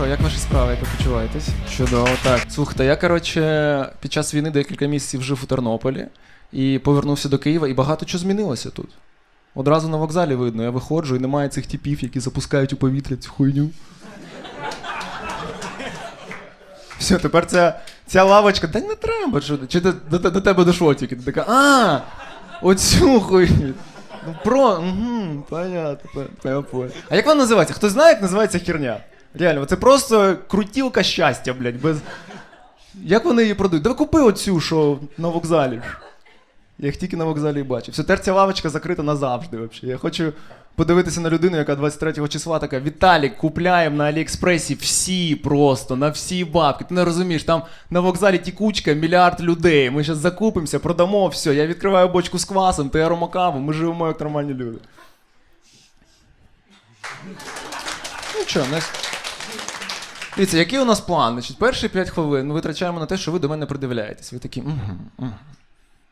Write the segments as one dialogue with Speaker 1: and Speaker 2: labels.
Speaker 1: що, як ваші справи, як ви почуваєтесь? Чудово, так. Слухайте, я, коротше, під час війни декілька місяців жив у Тернополі і повернувся до Києва, і багато чого змінилося тут. Одразу на вокзалі видно, я виходжу і немає цих типів, які запускають у повітря цю хуйню. Все, тепер ця, ця лавочка, та не треба, що чи до, до, до тебе дошло тільки. Ти така, а, оцю хуйню. Ну про, угу, понятно, по- я понял. А як вона називається? Хто знає, як називається херня? Реально, це просто крутілка щастя, блядь, без. Як вони її продають? Давай купи оцю, що на вокзалі. Я їх тільки на вокзалі бачив. Все, тепер ця лавочка закрита назавжди. Вообще. Я хочу подивитися на людину, яка 23 числа така: Віталік, купляємо на Аліекспресі всі просто, на всі бабки. Ти не розумієш, там на вокзалі тікучка, мільярд людей. Ми зараз закупимося, продамо все. Я відкриваю бочку з квасом, ти аромакаву, ми живемо як нормальні люди. Ну що. Дивіться, який у нас план? Значить, перші 5 хвилин ми витрачаємо на те, що ви до мене придивляєтесь. Ви такі.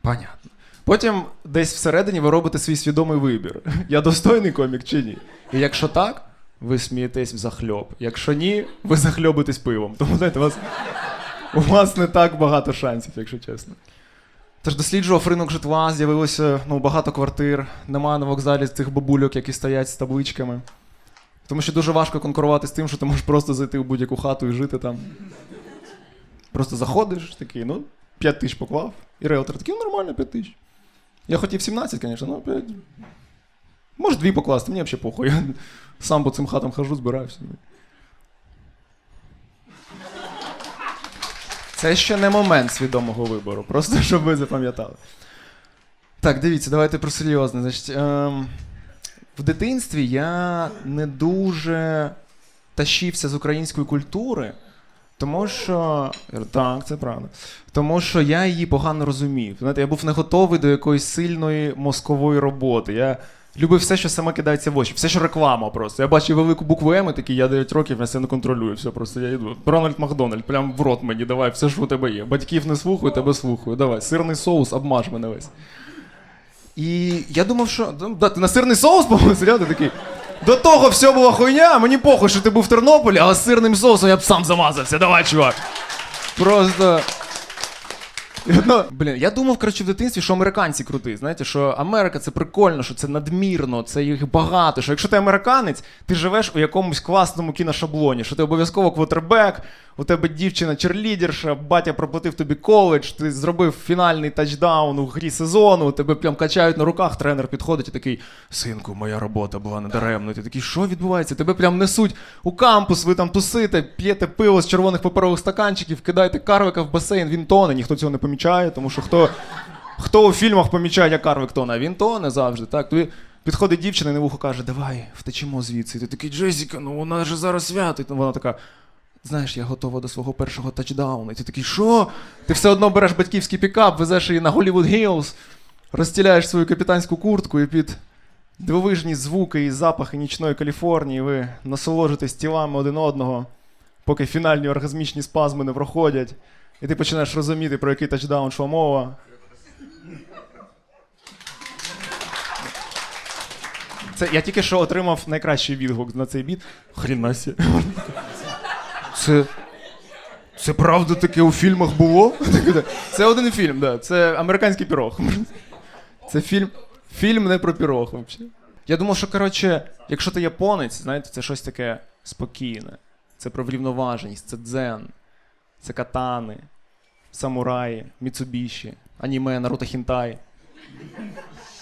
Speaker 1: Понятно. Потім десь всередині ви робите свій свідомий вибір. Я достойний комік чи ні? І якщо так, ви смієтесь в захльоб. Якщо ні, ви захльобитесь пивом. Тому знаєте, у вас, у вас не так багато шансів, якщо чесно. Тож досліджував ринок житла, з'явилося ну, багато квартир, немає на вокзалі цих бабульок, які стоять з табличками. Тому що дуже важко конкурувати з тим, що ти можеш просто зайти в будь-яку хату і жити там. Просто заходиш, такий, ну, 5 тисяч поклав. І реалтор такий, ну нормально, 5 тисяч. Я хотів 17, звісно, ну 5. Може, дві покласти, мені взагалі похуй. Я сам по цим хатам хожу, збираю собі. Це ще не момент свідомого вибору, просто щоб ви запам'ятали. Так, дивіться, давайте про серйозне. Значить, ем, в дитинстві я не дуже тащився з української культури, тому що. Так, це правда. Тому що я її погано розумів. Знаєте, я був не готовий до якоїсь сильної мозкової роботи. Я любив все, що саме кидається в очі, все, що реклама просто. Я бачив велику букву М і такий, я 9 років, я це не контролюю. Все, просто я йду. Рональд Макдональд, прям в рот мені, давай, все, що у тебе є. Батьків не слухаю, тебе слухаю. Давай, сирний соус, обмаж мене весь. І я думав, що ну, да, ти на сирний соус повинен сидіти такий. До того все була хуйня, мені похуй, що ти був в Тернополі, але з сирним соусом я б сам замазався. Давай, чувак. Просто. Ну, блін, я думав, коротше, в дитинстві, що американці крути. Знаєте, що Америка це прикольно, що це надмірно, це їх багато. Що якщо ти американець, ти живеш у якомусь класному кіношаблоні, що ти обов'язково квотербек, у тебе дівчина черлідерша, батя проплатив тобі коледж, ти зробив фінальний тачдаун у грі сезону, тебе прям качають на руках, тренер підходить і такий: Синку, моя робота була недаремною. Ти такий, що відбувається? Тебе прям несуть у кампус, ви там тусите, п'єте пиво з червоних паперових стаканчиків, кидаєте карвика в басейн, він тоне, ніхто цього не помічає, тому що хто, хто у фільмах помічає, як карвик тоне, а він завжди. Так, тобі підходить дівчина і на вухо каже, давай, втечемо звідси. І ти такий, Джесіка, ну вона ж зараз свято. І вона така. Знаєш, я готова до свого першого тачдауну. І ти такий, що? Ти все одно береш батьківський пікап, везеш її на Голлівуд Гілз, розстіляєш свою капітанську куртку і під дивовижні звуки і запахи нічної Каліфорнії ви насолоджуєтесь тілами один одного, поки фінальні оргазмічні спазми не проходять. І ти починаєш розуміти, про який тачдаун йшла мова. Це я тільки що отримав найкращий відгук на цей біт. Хрінасі. Це. Це правда таке у фільмах було? Це один фільм, да. Це американський пірог. Це фільм. Фільм не про пірог, взагалі. Я думав, що, коротше, якщо ти японець, знаєте, це щось таке спокійне. Це про врівноваженість, це дзен, це катани, самураї, міцубіші, аніме, Наруто Хінтай.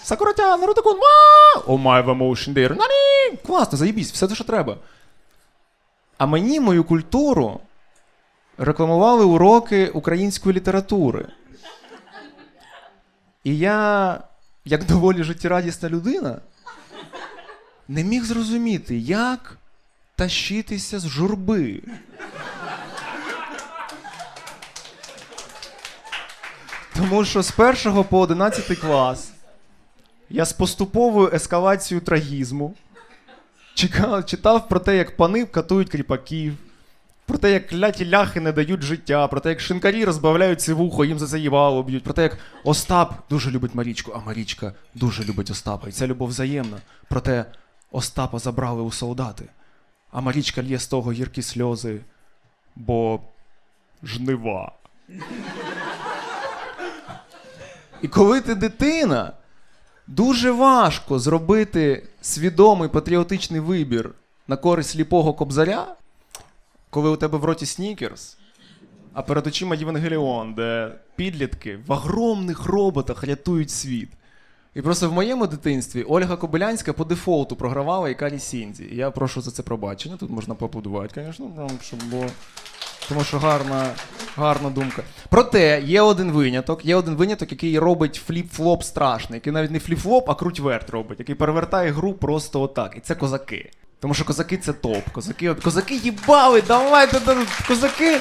Speaker 1: Сакуратя, Наруто Кун! О май emotion there. Нані! Класно, заїбісь, все те, що треба. А мені мою культуру рекламували уроки української літератури. І я, як доволі життєрадісна людина, не міг зрозуміти, як тащитися з журби. Тому що з першого по 11 клас я з поступовою ескалацією трагізму чекав, читав про те, як пани катують кріпаків, про те, як кляті ляхи не дають життя, про те, як шинкарі розбавляють сивухо, їм за це їбало б'ють, про те, як Остап дуже любить Марічку, а Марічка дуже любить Остапа. І ця любов взаємна. Проте Остапа забрали у солдати. а Марічка лє з того гіркі сльози, бо жнива. І коли ти дитина, дуже важко зробити свідомий патріотичний вибір на користь сліпого кобзаря, коли у тебе в роті снікерс, а перед очима Євангеліон, де підлітки в огромних роботах рятують світ. І просто в моєму дитинстві Ольга Кобилянська по дефолту програвала Ікарі Сінзі. І я прошу за це пробачення. Тут можна поаплодувати, звісно, щоб було. Тому що гарна, гарна думка. Проте є один виняток, є один виняток, який робить фліп-флоп страшний, який навіть не фліп-флоп, а круть-верт робить, який перевертає гру просто отак. І це козаки. Тому що козаки це топ. Козаки, козаки їбали, давайте, да- козаки.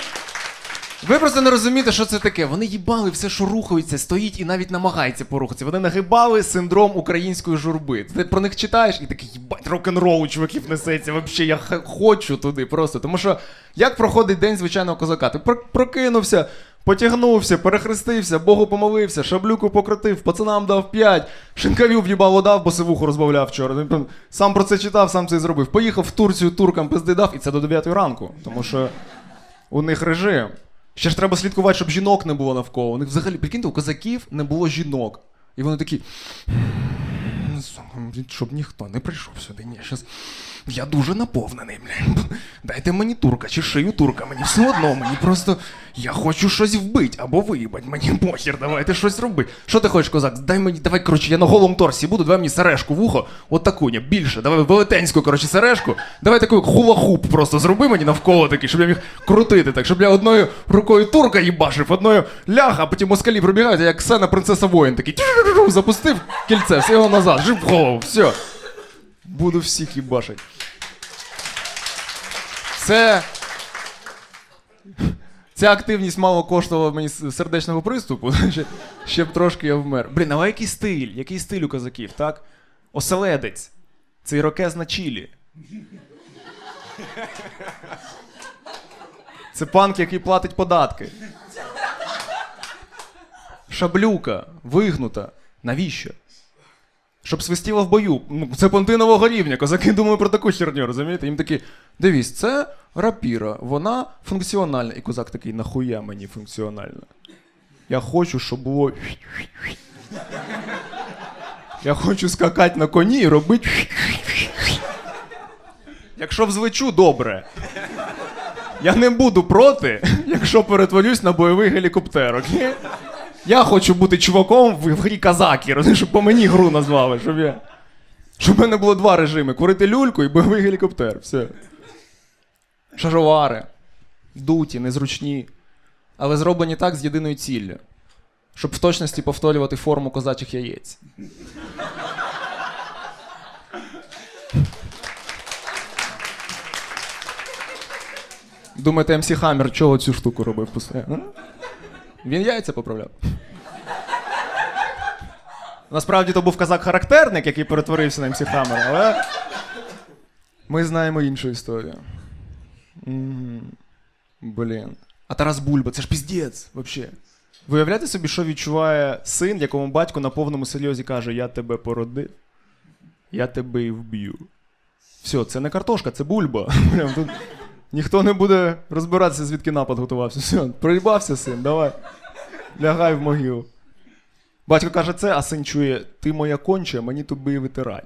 Speaker 1: Ви просто не розумієте, що це таке. Вони їбали все, що рухається, стоїть і навіть намагається порухатися. Вони нагибали синдром української журби. Ти про них читаєш і такий їбать, рок-н-рол у чуваків несеться. Вообще, я хочу туди просто. Тому що як проходить день звичайного козака? Ти прокинувся, потягнувся, перехрестився, Богу помолився, шаблюку покрутив, пацанам дав п'ять, шинкарю в'їбало дав, бо сивуху розбавляв вчора. Сам про це читав, сам це і зробив. Поїхав в Турцію, туркам пизди дав, і це до 9 ранку. Тому що у них режим. Ще ж треба слідкувати, щоб жінок не було навколо. У них взагалі, прикиньте, у козаків не було жінок. І вони такі. Щоб ніхто не прийшов сюди. Ні, щас. Я дуже наповнений, блін. Дайте мені турка чи шию турка, мені все одно, мені просто. Я хочу щось вбити або виїбать, мені похер, давайте щось роби. Що ти хочеш, козак? Дай мені, давай, коротше, я на голому торсі буду, давай мені сережку в ухо, от таку, ні, більше, давай велетенську, коротше, сережку. Давай таку хула-хуп просто зроби мені навколо такий, щоб я міг крутити, так, щоб я одною рукою турка їбашив, одною ляха, а потім москалі пробігають, а як Ксена принцеса воїн такий запустив кільце, все його назад, жив в голову, все. Буду всіх їбашить. Це. Ця активність мало коштувала мені сердечного приступу. Ще, б трошки я вмер. Блін, а який стиль? Який стиль у козаків, так? Оселедець. Це ірокез на чілі. Це панк, який платить податки. Шаблюка, вигнута. Навіщо? Щоб свистіло в бою. Ну, це понтинового рівня. Козаки думають про таку херню, розумієте? Їм такі, дивись, це рапіра, вона функціональна. І козак такий, нахуя мені функціональна? Я хочу, щоб було. Я хочу скакати на коні і робити. Якщо взвичу, добре. Я не буду проти, якщо перетворюсь на бойовий гелікоптер, окей? Я хочу бути чуваком в в грі казаки, щоб по мені гру назвали, щоб я. Щоб в мене було два режими: курити люльку і бойовий гелікоптер. Все. Шажовари. Дуті, незручні. Але зроблені так з єдиною ціллю. Щоб в точності повторювати форму козачих яєць. Думаєте, МС Хаммер чого цю штуку робив постійно? Він яйця поправляв. Насправді то був казак-характерник, який перетворився на МС Хаммера, але ми знаємо іншу історію. Блін. А Тарас Бульба, це ж піздець, взагалі. Виявляєте собі, що відчуває син, якому батько на повному серйозі каже: Я тебе породив, я тебе і вб'ю. Все, це не картошка, це бульба. Прям тут ніхто не буде розбиратися, звідки напад готувався. Все, проїбався син, давай. Лягай в могилу. Батько каже це, а син чує: ти моя конча, мені тобі витирай.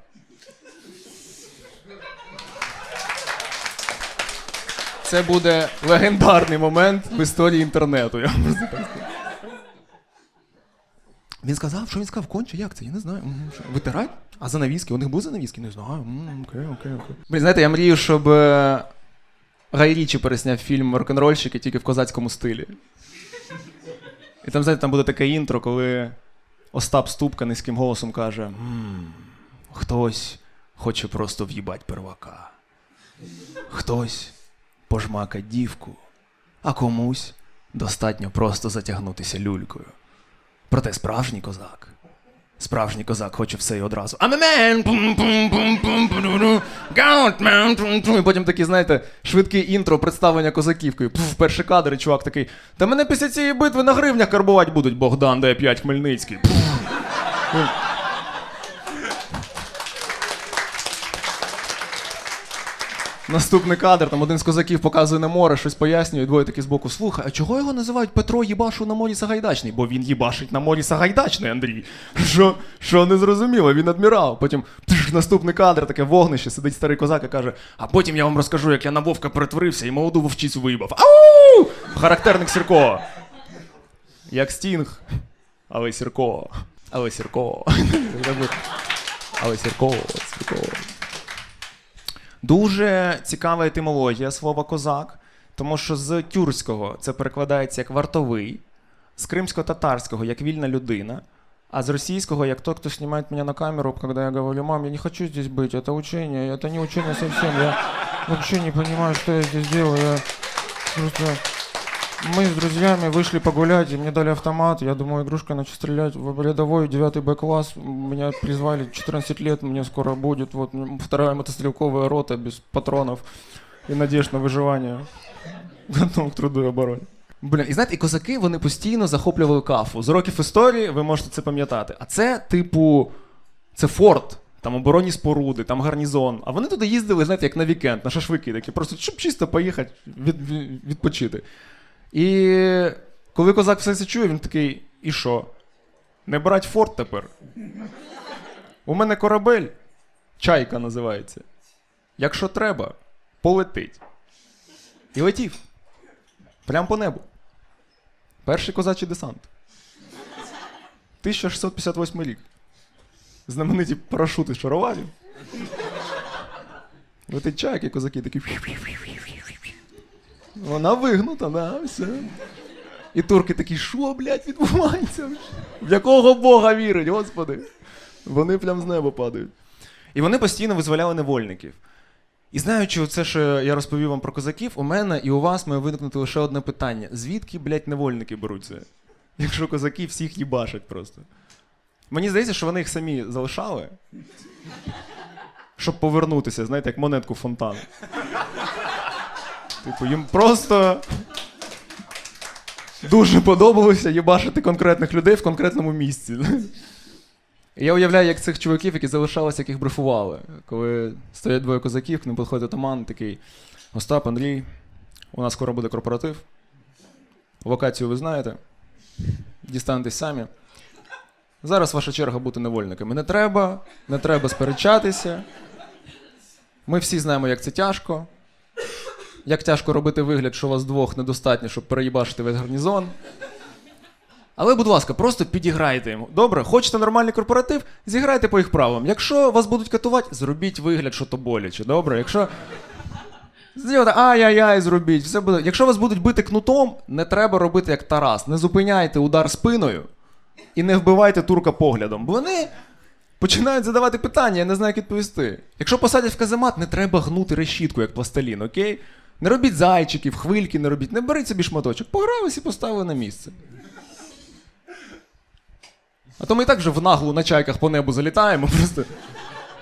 Speaker 1: Це буде легендарний момент в історії інтернету. Я просто так скажу. Він сказав, що він сказав, конче, як це? Я не знаю. Витирать? А занавіски? У них були занавіски? Не знаю. Окей, окей, окей. Блін, знаєте, я мрію, щоб е, Гай Річі пересняв фільм Рок-н-рольщики тільки в козацькому стилі. І там, знаєте, там буде таке інтро, коли Остап Ступка низьким голосом каже: «М, хтось хоче просто в'їбать первака. Хтось пожмакать дівку, а комусь достатньо просто затягнутися люлькою. Проте справжній козак. Справжній козак хоче все і одразу. I'm a man! Пум, пум, пум, пум! Пум, пум. І потім такі, знаєте, швидкий інтро представлення козаківкою. Пф, перший кадр, і чувак такий. Та мене після цієї битви на гривнях карбувати будуть, Богдан, де 5 Хмельницький. Пф. Наступний кадр, там один з козаків показує на море, щось пояснює, двоє такі збоку. Слухай, а чого його називають Петро Їбашу на морі Сагайдачний? Бо він їбашить на морі Сагайдачний, Андрій. Що, що не він адмірал. Потім тш, наступний кадр, таке вогнище, сидить старий козак і каже: А потім я вам розкажу, як я на вовка перетворився і молоду вовчицю виїбав. Ау! Характерник Сірко. Як стінг. Але Сірко. Але Сірко. Але Сірко, Сірко. Дуже цікава етимологія слова козак, тому що з тюркського це перекладається як вартовий, з кримсько-татарського як вільна людина, а з російського як тот, хто знімає мене на камеру, коли я говорю, мам, я не хочу здесь быть, это учение, это не учение совсем, я вообще не понимаю, что я здесь делаю, я просто... Мы с друзьями вышли погулять, и мне дали автомат. Я думаю, игрушкой начал стрелять в рядовой 9 Б-класс. Меня призвали 14 лет, мне скоро будет. Вот вторая мотострелковая рота без патронов и надежд на виживання. Готов к труду і обороні. Блін, і знаєте, і козаки вони постійно захоплювали кафу. З років історії ви можете це пам'ятати. А це, типу, це форт, там оборонні споруди, там гарнізон. А вони туди їздили, знаєте, як на вікенд, на шашлики, такі, просто щоб чисто поїхати від- відпочити. І коли козак все це чує, він такий: і що? Не брать форт тепер. У мене корабель, чайка називається. Якщо треба, полетить. І летів. Прям по небу. Перший козачий десант. 1658 рік. Знамениті парашути шароварів. Летить чайки, козаки такі. Вона вигнута, да, все. І турки такі, що, блядь, відбувається? В якого Бога вірить, господи? Вони прям з неба падають. І вони постійно визволяли невольників. І знаючи це, що я розповів вам про козаків, у мене і у вас має виникнути лише одне питання: звідки, блядь, невольники беруться? Якщо козаки всіх їбашать просто. Мені здається, що вони їх самі залишали, щоб повернутися, знаєте, як монетку в фонтан. Типу, їм просто дуже подобалося їбашити конкретних людей в конкретному місці. Я уявляю, як цих чуваків, які залишалися, яких брифували. Коли стоять двоє козаків, к ним підходить атаман, такий: Остап, Андрій, у нас скоро буде корпоратив. Локацію ви знаєте. Дістанетесь самі. Зараз ваша черга бути невольниками. Не треба, не треба сперечатися. Ми всі знаємо, як це тяжко. Як тяжко робити вигляд, що вас двох недостатньо, щоб переїбашити весь гарнізон. Але, будь ласка, просто підіграйте йому. Добре, хочете нормальний корпоратив, зіграйте по їх правилам. Якщо вас будуть катувати, зробіть вигляд, що то боляче. Добре? Якщо. Ай-яй-яй, зробіть, все буде. Якщо вас будуть бити кнутом, не треба робити як Тарас. Не зупиняйте удар спиною і не вбивайте турка поглядом. Бо вони починають задавати питання, я не знаю, як відповісти. Якщо посадять в каземат, не треба гнути решітку, як пластилін, окей? Не робіть зайчиків, хвильки не робіть, не беріть собі шматочок, погрались і поставили на місце. А то ми і так вже в наглу на чайках по небу залітаємо, просто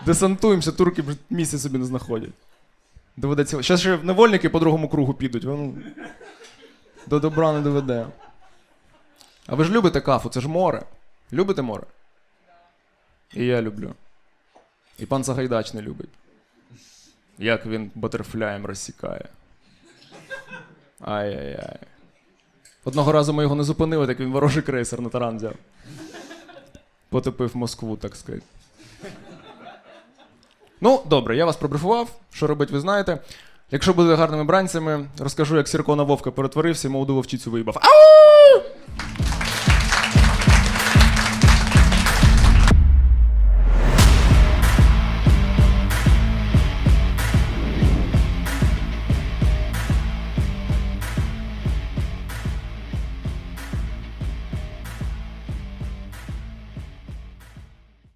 Speaker 1: десантуємося, турки місця собі не знаходять. Доведеться. Зараз ще невольники по другому кругу підуть. Воно до добра не доведе. А ви ж любите кафу, це ж море. Любите море? І я люблю. І пан Сагайдач не любить. Як він батерфляєм розсікає. Ай-яй-яй. Одного разу ми його не зупинили, так він ворожий крейсер на таран взяв. Потопив Москву, так сказати. Ну, добре, я вас пробрифував. Що робити, ви знаєте. Якщо будете гарними бранцями, розкажу, як Сірко на Вовка перетворився і молоду вовчицю виїбав. Ау!